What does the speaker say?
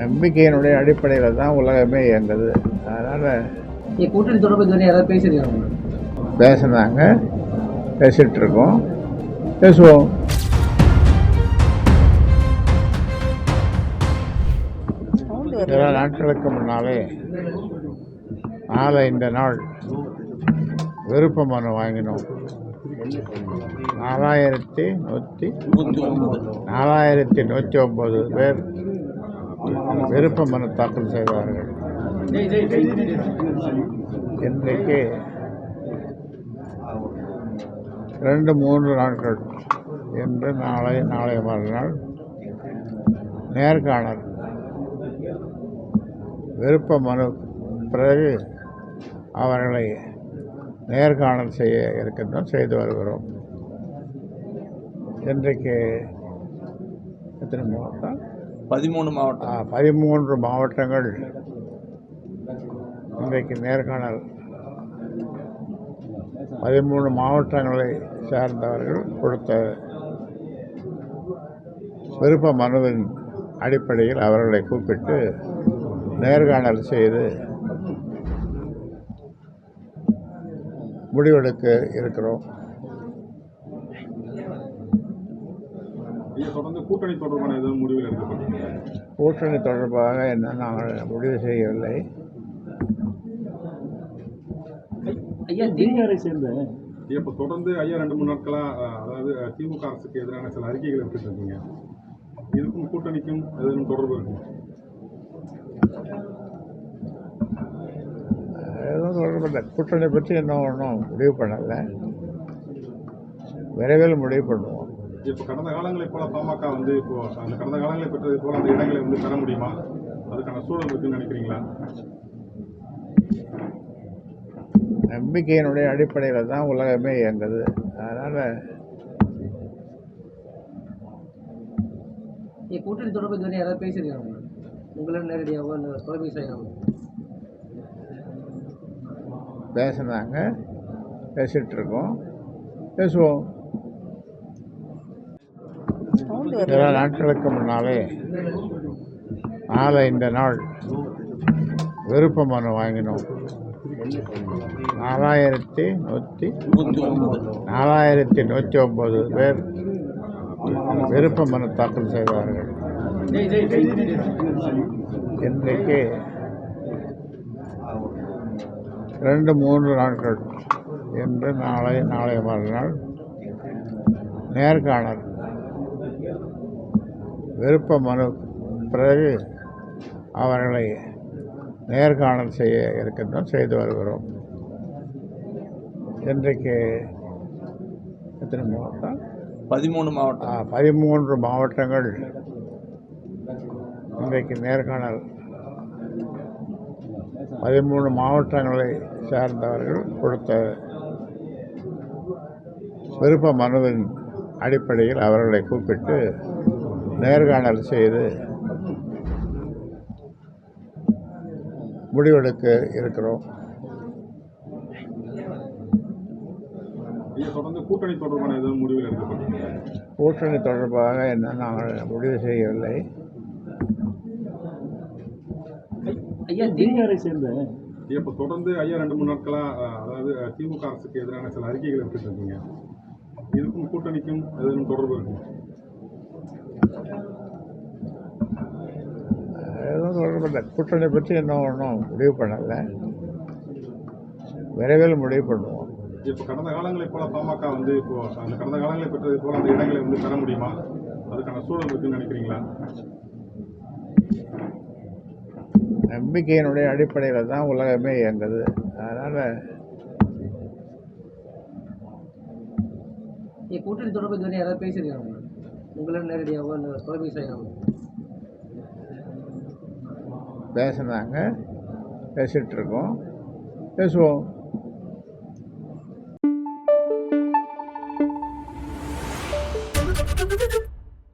நம்பிக்கையினுடைய அடிப்படையில் தான் உலகமே இயங்குது. அதனால் கூட்டணி தொடர்பு யாராவது பேசியிருக்காங்க? பேசுனாங்க பேசிகிட்டு இருக்கோம் பேசுவோம். சில நாட்களுக்கு முன்னாலே நாளை இந்த நாள் விருப்ப மனு வாங்கினோம். நாலாயிரத்தி நூற்றி நாலாயிரத்தி நூற்றி ஒம்பது பேர் விருப்ப மனு தாக்கல் செய்தார்கள். இன்றைக்கு ரெண்டு மூன்று நாட்கள் என்று நாளை நாளை மறுநாள் நேர்காணல். விருப்ப மனு பிறகு அவர்களை நேர்காணல் செய்ய இருக்கின்றோம் செய்து வருகிறோம். இன்றைக்கு எத்தனை மாவட்டம் பதிமூணு மாவட்டம். பதிமூன்று மாவட்டங்கள் இன்றைக்கு நேர்காணல். பதிமூணு மாவட்டங்களை சேர்ந்தவர்கள் கொடுத்த விருப்ப மனுவின் அடிப்படையில் அவர்களை கூப்பிட்டு நேர்காணல் செய்து முடிவெடுக்க இருக்கிறோம் ஐயா தொடர்ந்து கூட்டணி தொடர்பான எதுவும் முடிவுகள் எடுக்கப்பட்டிருக்கீங்க கூட்டணி தொடர்பாக என்ன நாங்கள் முடிவு செய்யவில்லை. ஐயா திமுக சேர்ந்த இப்போ தொடர்ந்து ஐயா ரெண்டு மூணு நாட்களா அஹ், அதாவது திமுக அரசுக்கு எதிரான சில அறிக்கைகளை விட்டுட்டு இருக்கீங்க இதுக்கும் கூட்டணிக்கும் எதுவும் தொடர்பு இருக்குமா? எதுவும் தொடர்பில்லை கூட்டணி பற்றி இன்னும் ஒன்றும் முடிவு பண்ணலை. விரைவில் முடிவு பண்ணுவோம். இப்போ கடந்த காலங்களைப் போல பாமக வந்து இப்போ அந்த கடந்த காலங்களை பெற்றது போல அந்த இடங்களை வந்து பெற முடியுமா? அதுக்கான சூழல் இருக்குன்னு நினைக்கிறீங்களா? நம்பிக்கையினுடைய அடிப்படையில் தான் உலகமே இயங்குது. அதனால் கூட்டணி தொடர்பு இதுவரை யாராவது பேசியிருக்காங்க. உங்களை நேரடியாகவோ இல்லை தொலைபேசி ஆகாம பேசுனாங்க பேசிகிட்டு இருக்கோம் பேசுவோம். சில நாட்களுக்கு முன்னாலே நாளை இந்த நாள் விருப்ப மனு வாங்கினோம். நாலாயிரத்தி நூற்றி நாலாயிரத்தி நூற்றி ஒம்பது பேர் விருப்ப மனு தாக்கல் செய்தார்கள். இன்றைக்கு ரெண்டு மூன்று நாட்கள் இன்று நாளை நாளை மறுநாள் நேர்காணல். விருப்ப மனு பிறகு அவர்களை நேர்காணல் செய்ய இருக்கின்றோம் செய்து வருகிறோம். இன்றைக்கு எத்தனை மாவட்டம்? பதிமூணு மாவட்டம். பதிமூன்று மாவட்டங்கள் இன்றைக்கு நேர்காணல். பதிமூணு மாவட்டங்களை சார்ந்தவர்கள் கொடுத்த விருப்ப மனுவின் அடிப்படையில் அவர்களை கூப்பிட்டு நேர்காணல் செய்து முடிவெடுக்க இருக்கிறோம். கூட்டணி தொடர்பான கூட்டணி தொடர்பாக என்ன நாங்கள் முடிவு செய்யவில்லை. ஐயா திமுக சேர்ந்த இப்போ தொடர்ந்து ஐயா ரெண்டு மூணு நாட்களா அஹ், அதாவது திமுக அரசுக்கு எதிரான சில அறிக்கைகளை விட்டுட்டு இருக்கீங்க. இதுக்கும் கூட்டணிக்கும் எதுவும் தொடர்பு இருக்குமா தொடர்பில்லை கூட்டணி பற்றி இன்னும் ஒன்றும் முடிவு பண்ணலை. விரைவில் முடிவு பண்ணுவோம். இப்போ கடந்த காலங்களைப் போல பாமக வந்து இப்போ அந்த கடந்த காலங்களை பெற்றது போல அந்த இடங்களை வந்து பெற முடியுமா? அதுக்கான சூழல் இருக்குன்னு நினைக்கிறீங்களா? நம்பிக்கையினுடைய அடிப்படையில் தான் உலகமே இயங்குது. அதனால் கூட்டணி தொடர்பு இதுவரை யாராவது பேசியிருக்காங்க உங்களை நேரடியாகவோ இல்லை தொலைபேசி ஆகாம பேசுனாங்க பேசிகிட்ருக்கோம் பேசுவோம்.